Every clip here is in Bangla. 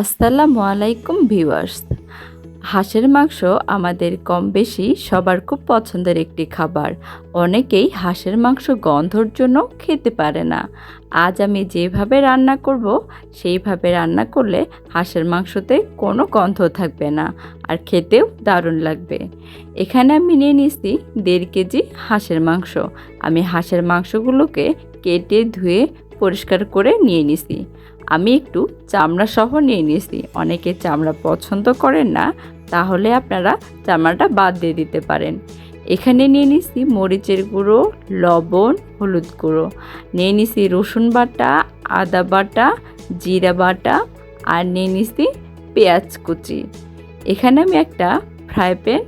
আসসালামু আলাইকুম ভিউয়ার্স। হাঁসের মাংস আমাদের কম বেশি সবার খুব পছন্দের একটি খাবার। অনেকেই হাঁসের মাংস গন্ধর জন্য খেতে পারে না। আজ আমি যেভাবে রান্না করব, সেইভাবে রান্না করলে হাঁসের মাংসতে কোনো গন্ধ থাকবে না আর খেতেও দারুণ লাগবে। এখানে আমি নিয়ে নিচ্ছি দেড় কেজি হাঁসের মাংস। আমি হাঁসের মাংসগুলোকে কেটে ধুয়ে পরিষ্কার করে নিয়ে নিছি আমি একটু চামড়া সহ নিয়ে নিয়েছি। অনেকে চামড়া পছন্দ করেন না, তাহলে আপনারা চামড়াটা বাদ দিয়ে দিতে পারেন। এখানে নিয়ে নিছি মরিচের গুঁড়ো, লবণ, হলুদ গুঁড়ো। নিয়ে নিছি রসুন বাটা, আদা বাটা, জিরা বাটা আর নিয়ে নিছি পেঁয়াজ কুচি। এখানে আমি একটা ফ্রাই প্যান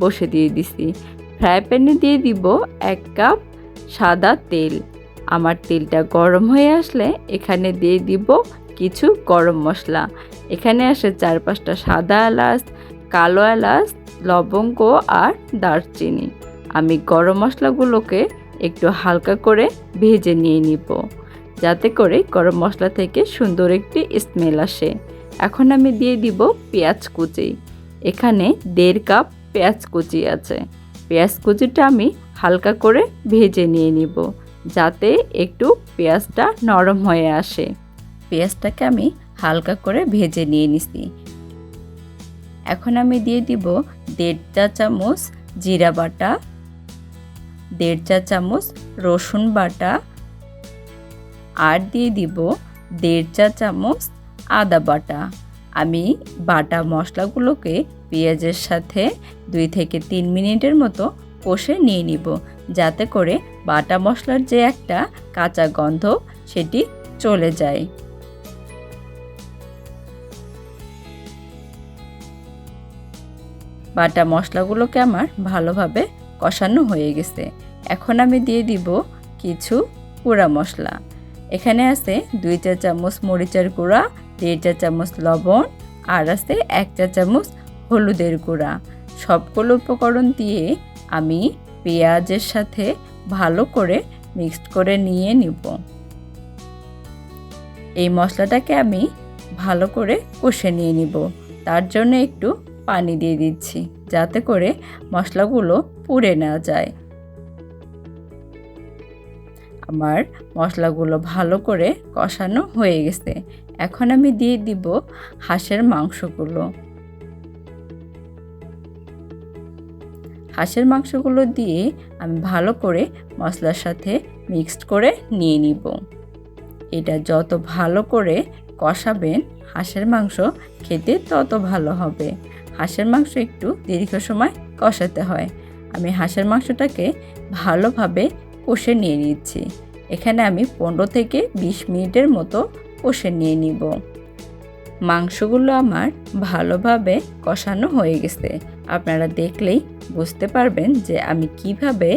বসে দিয়ে দিছি। ফ্রাই প্যানে দিয়ে দিব এক কাপ সাদা তেল। আমার তেলটা গরম হয়ে আসলে এখানে দিয়ে দিব কিছু গরম মশলা। এখানে আসে চার পাঁচটা সাদা এলাচ, কালো এলাচ, লবঙ্গ আর দারচিনি। আমি গরম মশলাগুলোকে একটু হালকা করে ভেজে নিয়ে নিব, যাতে করে গরম মশলা থেকে সুন্দর একটি স্মেল আসে। এখন আমি দিয়ে দিব পেঁয়াজ কুচি। এখানে দেড় কাপ পেঁয়াজ কুচি আছে। পেঁয়াজ কুচিটা আমি হালকা করে ভেজে নিয়ে নিব। যাতে একটু পেঁয়াজটা নরম হয়ে আসে। পেঁয়াজটাকে আমি হালকা করে ভেজে নিয়ে নিছি। এখন আমি দিয়ে দিব দেড় চা চামচ জিরা বাটা, দেড় চা চামচ রসুন বাটা আর দিয়ে দিব দেড় চা চামচ আদা বাটা। আমি বাটা মশলাগুলোকে পেঁয়াজের সাথে দুই থেকে তিন মিনিটের মতো কষে নিয়ে নিব, যাতে করে বাটা মশলার যে একটা কাঁচা গন্ধ সেটি চলে যায়। বাটা মশলাগুলোকে আমার ভালোভাবে কষানো হয়ে গেছে। এখন আমি দিয়ে দিব কিছু গুঁড়া মশলা। এখানে আছে দুই চা চামচ মরিচের গুঁড়া, দেড় চা চামচ লবণ আর আছে এক চা চামচ হলুদের গুঁড়া। সবগুলো উপকরণ দিয়ে আমি পেঁয়াজের সাথে ভালো করে মিক্সড করে নিয়ে নিব। এই মশলাটাকে আমি ভালো করে কষে নিয়ে নিব। তার জন্য একটু পানি দিয়ে দিচ্ছি যাতে করে মশলাগুলো পুড়ে না যায়। আমার মশলাগুলো ভালো করে কষানো হয়ে গেছে। এখন আমি দিয়ে দিব হাঁসের মাংসগুলো। হাঁসের মাংসগুলো দিয়ে আমি ভালো করে মশলার সাথে মিক্সড করে নিয়ে নিব। এটা যত ভালো করে কষাবেন, হাঁসের মাংস খেতে তত ভালো হবে। হাঁসের মাংস একটু দীর্ঘ সময় কষাতে হয়। আমি হাঁসের মাংসটাকে ভালোভাবে কষে নিয়ে নিচ্ছি। এখানে আমি পনেরো থেকে বিশ মিনিটের মতো কষে নিয়ে নিব। মাংসগুলো আমার ভালোভাবে কষানো হয়ে গেছে। আপনারা দেখলেই বুঝতে পারবেন যে আমি কীভাবে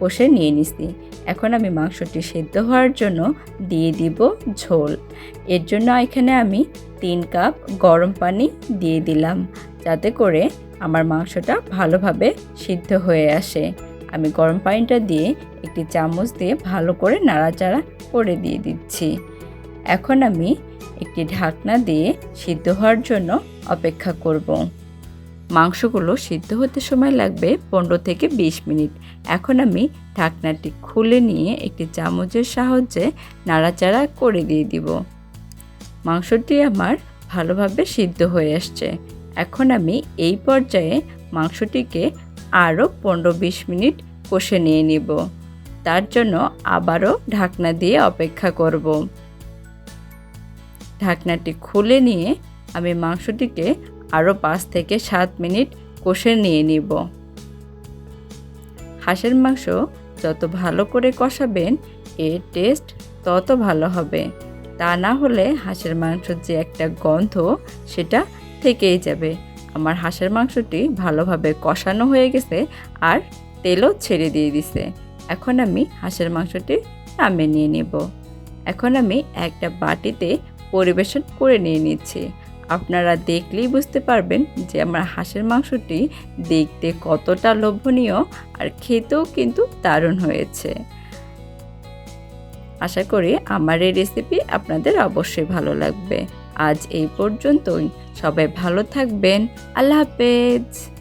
কষে নিয়ে নিছি। এখন আমি মাংসটি সেদ্ধ হওয়ার জন্য দিয়ে দিব ঝোল। এর জন্য এখানে আমি তিন কাপ গরম পানি দিয়ে দিলাম, যাতে করে আমার মাংসটা ভালোভাবে সিদ্ধ হয়ে আসে। আমি গরম পানিটা দিয়ে একটি চামচ দিয়ে ভালো করে নাড়াচাড়া করে দিয়ে দিচ্ছি। এখন আমি একটি ঢাকনা দিয়ে সিদ্ধ হওয়ার জন্য অপেক্ষা করব। মাংসগুলো সিদ্ধ হতে সময় লাগবে পনেরো থেকে বিশ মিনিট। এখন আমি ঢাকনাটি খুলে নিয়ে একটি চামচের সাহায্যে নাড়াচাড়া করে দিয়ে দিব। মাংসটি আমার ভালোভাবে সিদ্ধ হয়ে আসছে। এখন আমি এই পর্যায়ে মাংসটিকে আরও পনেরো বিশ মিনিট কষে নিয়ে নিব। তার জন্য আবারও ঢাকনা দিয়ে অপেক্ষা করব। ঢাকনাটি খুলে নিয়ে আমি মাংসটিকে আরও পাঁচ থেকে সাত মিনিট কষে নিয়ে নিব। হাঁসের মাংস যত ভালো করে কষাবেন, এর টেস্ট তত ভালো হবে। তা না হলে হাঁসের মাংসের যে একটা গন্ধ, সেটা থেকেই যাবে। আমার হাঁসের মাংসটি ভালোভাবে কষানো হয়ে গেছে আর তেলও ছেড়ে দিয়ে দিছে। এখন আমি হাঁসের মাংসটি নামিয়ে নিয়ে নেব। এখন আমি একটা বাটিতে পরিবেশন করে নিয়ে নিচ্ছি। আপনারা দেখলেই বুঝতে পারবেন যে আমার হাঁসের মাংসটি দেখতে কতটা লোভনীয় আর খেতেও কিন্তু দারুণ হয়েছে। আশা করি আমার এই রেসিপি আপনাদের অবশ্যই ভালো লাগবে। আজ এই পর্যন্তই। সবাই ভালো থাকবেন। আল্লাহ হাফেজ।